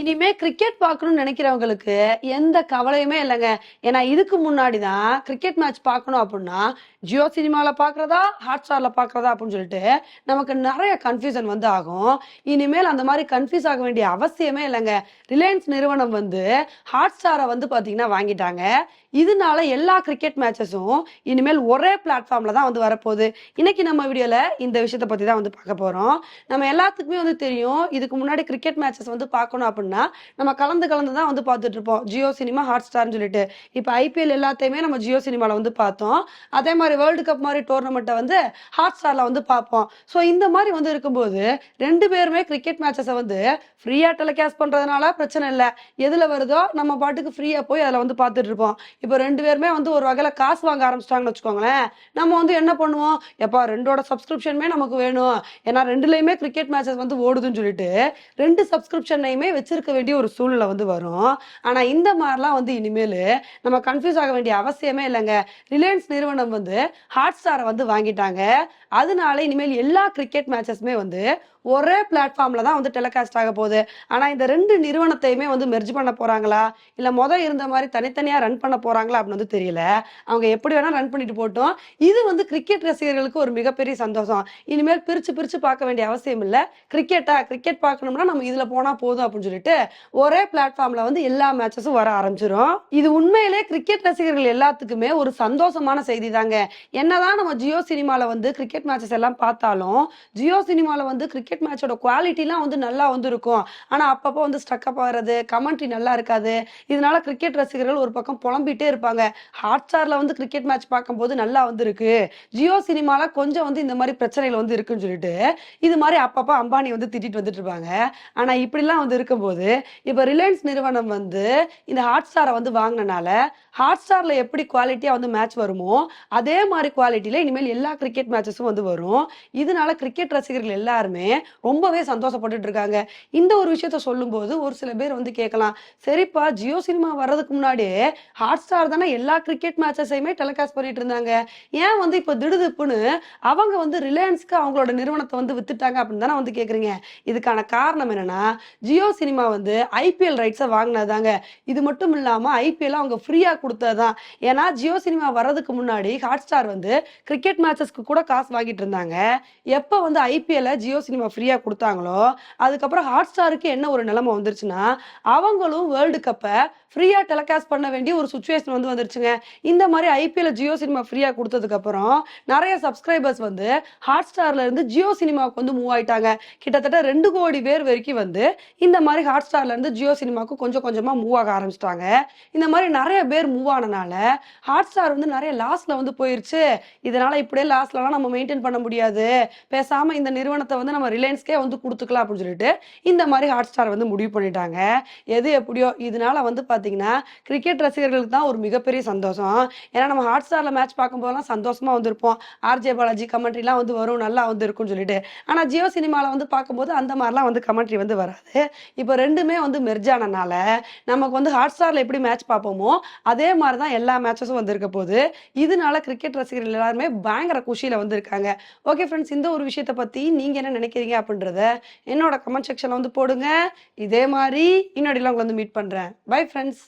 இனிமே கிரிக்கெட் பார்க்கணும்னு நினைக்கிறவங்களுக்கு எந்த கவலையுமே இல்லைங்க. ஏன்னா இதுக்கு முன்னாடி தான் கிரிக்கெட் மேட்ச் பார்க்கணும் அப்படின்னா ஜியோ சினிமாவில் பார்க்குறதா ஹாட் ஸ்டாரில் பார்க்குறதா அப்படின்னு சொல்லிட்டு நமக்கு நிறைய கன்ஃபியூஷன் வந்து ஆகும். இனிமேல் அந்த மாதிரி கன்ஃபியூஸ் ஆக வேண்டிய அவசியமே இல்லைங்க. ரிலையன்ஸ் நிறுவனம் வந்து ஹாட் ஸ்டாரை வந்து பார்த்தீங்கன்னா வாங்கிட்டாங்க. இதனால எல்லா கிரிக்கெட் மேட்சஸும் இனிமேல் ஒரே பிளாட்ஃபார்மில் தான் வந்து வரப்போகுது. இன்னைக்கு நம்ம வீடியோவில் இந்த விஷயத்தை பற்றி தான் வந்து பார்க்க போகிறோம் நம்ம எல்லாத்துக்குமே வந்து தெரியும் இதுக்கு முன்னாடி கிரிக்கெட் மேட்சஸ் வந்து பார்க்கணும் அப்படின்னு நம்ம கலந்து கலந்து தான் வந்து பார்த்துட்டு இருப்போம் ஜியோ சினிமா ஹாட் ஸ்டார்னு சொல்லிட்டு. இப்போ ஐபிஎல் எல்லாத்தையுமே நம்ம ஜியோ சினிமாவில் வந்து பார்த்தோம். அதே மாதிரி வேர்ல்டு கப் மாதிரி டோர்னமெண்ட்டை வந்து ஹாட் ஸ்டாரில் வந்து பார்ப்போம். ஸோ இந்த மாதிரி வந்து இருக்கும்போது ரெண்டு பேருமே கிரிக்கெட் மேட்சஸை வந்து ஃப்ரீயாக டெலிகாஸ்ட் பண்ணுறதுனால பிரச்சனை இல்லை. எதில் வருதோ நம்ம பாட்டுக்கு ஃப்ரீயாக போய் அதில் வந்து பார்த்துட்டு இருப்போம் இப்போ ரெண்டு பேருமே வந்து ஒரு வகையில் காசு வாங்க ஆரம்பிச்சிட்டாங்கன்னு வச்சுக்கோங்களேன். நம்ம வந்து என்ன பண்ணுவோம்? எப்பா ரெண்டோட சப்ஸ்கிரிப்ஷனுமே நமக்கு வேணும். ஏன்னா ரெண்டுலேயுமே கிரிக்கெட் மேட்சஸ் வந்து ஓடுதுன்னு சொல்லிட்டு ரெண்டு சப்ஸ்கிரிப்ஷனையுமே வச்சிருக்க வேண்டிய ஒரு சூழ்நிலை வந்து வரும். ஆனால் இந்த மாதிரிலாம் வந்து இனிமேல் நம்ம கன்ஃபியூஸ் ஆக வேண்டிய அவசியமே இல்லைங்க. ரிலையன்ஸ் நிறுவனம் வந்து ஹாட் ஸ்டாரை வந்து வாங்கிட்டாங்க. அதனால இனிமேல் எல்லா கிரிக்கெட் மேட்சஸுமே வந்து ஒரே பிளாட்ஃபார்ம்ல தான் வந்து டெலிகாஸ்ட் ஆக போகுது. ஆனா இந்த ரெண்டு நிறுவனத்தையுமே வந்து மெர்ஜ் பண்ண போறாங்களா? இல்ல மொதல் இருந்த மாதிரி தனித்தனியா ரன் பண்ண போறாங்களா அப்படின்னு வந்து தெரியல. அவங்க எப்படி வேணா ரன் பண்ணிட்டு போட்டோம். இது வந்து கிரிக்கெட் ரசிகர்களுக்கு ஒரு மிகப்பெரிய சந்தோஷம். இனிமேல் பிரிச்சு பிரிச்சு பார்க்க வேண்டிய அவசியம் இல்லை. கிரிக்கெட்டா கிரிக்கெட் பார்க்கணும்னா நம்ம இதுல போனா போதும் அப்படின்னு சொல்லிட்டு ஒரே பிளாட்ஃபார்ம்ல வந்து எல்லா மேட்சஸும் வர ஆரம்பிச்சிடும் இது உண்மையிலே கிரிக்கெட் ரசிகர்கள் எல்லாத்துக்குமே ஒரு சந்தோஷமான செய்தி தாங்க என்னதான் நம்ம ஜியோ சினிமால வந்து கிரிக்கெட் மேட்சஸ் எல்லாம் பார்த்தாலும் ஜியோ சினிமால வந்து கிரிக்கெட் மேட்சோட குவாலிட்டிலாம் வந்து நல்லா வந்து இருக்கும் ஆனா அப்பப்போ வந்து ஸ்டக்கப் ஆகிறது கமெண்ட்ரி நல்லா இருக்காது. இதனால கிரிக்கெட் ரசிகர்கள் ஒரு பக்கம் புலம்பிட்டே இருப்பாங்க. ஹாட் ஸ்டார்ல வந்து கிரிக்கெட் மேட்ச் பார்க்கும்போது நல்லா வந்து இருக்கு ஜியோ சினிமால கொஞ்சம் வந்து இந்த மாதிரி பிரச்சனைகள் வந்து இருக்குன்னு சொல்லிட்டு இது மாதிரி அப்பப்போ அம்பானி வந்து திட்டிட்டு வந்துட்டு இருப்பாங்க. ஆனா இப்படிலாம் வந்து இருக்கும்போது இப்போ ரிலையன்ஸ் நிறுவனம் வந்து இந்த ஹாட் ஸ்டாரை வந்து வாங்கினனால ஹாட் ஸ்டார்ல எப்படி குவாலிட்டியா வந்து மேட்ச் வருமோ அதே மாதிரி குவாலிட்டியில் இனிமேல் எல்லா கிரிக்கெட் மேட்சஸும் வந்து வரும். இதனால கிரிக்கெட் ரசிகர்கள் எல்லாருமே ரொம்பவே சந்தோஷப்பட்டுட்டு இருக்காங்க. இந்த ஒரு விஷயத்த சொல்லும்போது ஒரு சில பேர் வந்து கேட்கலாம் சரிப்பா ஜியோ சினிமா வர்றதுக்கு முன்னாடியே ஹாட் ஸ்டார் தானே எல்லா கிரிக்கெட் மேட்சஸையுமே டெலிகாஸ்ட் பண்ணிட்டு இருந்தாங்க. ஏன் வந்து இப்போ திடுதிப்புன்னு அவங்க வந்து ரிலையன்ஸ்க்கு அவங்களோட நிறுவனத்தை வந்து வித்துட்டாங்க அப்படின்னு தானே வந்து கேட்குறீங்க இதுக்கான காரணம் என்னன்னா ஜியோ சினிமா வந்து ஐபிஎல் ரைட்ஸை வாங்கினதாங்க. இது மட்டும் இல்லாமல் ஐபிஎல் அவங்க ஃப்ரீயா கொடுத்ததுதான். ஏன்னா ஜியோ சினிமா வர்றதுக்கு முன்னாடி ஹாட் ஸ்டார் வந்து கிரிக்கெட் மேட்சஸ்க்கு கூட காசு வாங்கிட்டு இருந்தாங்க. எப்போ வந்து ஐபிஎல்ல ஜியோ சினிமா ஃப்ரீயா கொடுத்தாங்களோ அதுக்கப்புறம் ஹாட் ஸ்டாருக்கு என்ன ஒரு நிலைமை வந்துருச்சுன்னா அவங்களும் வேர்ல்டு கப்பை ஃப்ரீயா டெலிகாஸ்ட் பண்ண வேண்டிய ஒரு சுச்சுவேஷன் வந்து வந்துருச்சுங்க. இந்த மாதிரி ஐபிஎல் ஜியோ சினிமா ஃப்ரீயா கொடுத்ததுக்கப்புறம் நிறைய சப்ஸ்கிரைபர்ஸ் வந்து ஹாட் ஸ்டார்ல இருந்து ஜியோ சினிமாவுக்கு வந்து மூவ் ஆயிட்டாங்க. கிட்டத்தட்ட ரெண்டு கோடி பேர் வரைக்கும் வந்து இந்த மாதிரி ஹாட் ஸ்டார்லேருந்து ஜியோ சினிமாவுக்கு கொஞ்சம் கொஞ்சமாக மூவ் ஆக ஆரம்பிச்சிட்டாங்க. இந்த மாதிரி நிறைய பேர் மூவ் ஆனனால ஹாட் ஸ்டார் வந்து நிறைய லாஸில் வந்து போயிருச்சு. இதனால் இப்படியே லாஸ்லலாம் நம்ம மெயின்டைன் பண்ண முடியாது. பேசாமல் இந்த நிறுவனத்தை வந்து நம்ம ரிலையன்ஸ்க்கே வந்து கொடுத்துக்கலாம் அப்படின்னு சொல்லிட்டு இந்த மாதிரி ஹாட் ஸ்டார் வந்து முடிவு பண்ணிட்டாங்க. எது எப்படியோ இதனால வந்து பார்த்தீங்கன்னா கிரிக்கெட் ரசிகர்களுக்கு தான் ஒரு மிகப்பெரிய சந்தோஷம். ஏன்னா நம்ம ஹாட் ஸ்டாரில் மேட்ச் பார்க்கும்போதெல்லாம் சந்தோஷமாக வந்திருப்போம். ஆர்ஜே பாலாஜி கமெண்ட்ரிலாம் வந்து வரும் நல்லா வந்து இருக்கும்னு சொல்லிட்டு. ஆனால் ஜியோ சினிமாவில் வந்து பார்க்கும்போது அந்த மாதிரிலாம் வந்து கமெண்ட்ரி வந்து வராது. இப்போ ரெண்டுமே வந்து மெர்ஜ் ஆனனால நமக்கு வந்து ஹாட் ஸ்டாரில் எப்படி மேட்ச் பார்ப்போமோ அதே மாதிரி தான் எல்லா மேட்சஸும் வந்திருக்க போகுது. இதனால கிரிக்கெட் ரசிகர்கள் எல்லாருமே பயங்கர குஷியில் வந்து இருக்காங்க ஓகே ஃப்ரெண்ட்ஸ் இந்த ஒரு விஷயத்தை பற்றி நீங்கள் என்ன நினைக்கிறீங்க அப்படின்றத என்னோட கமெண்ட் செக்ஷனில் வந்து போடுங்க. இதே மாதிரி இன்னொடிலாம் உங்களை வந்து மீட் பண்ணுறேன் பை ஃப்ரெண்ட்ஸ்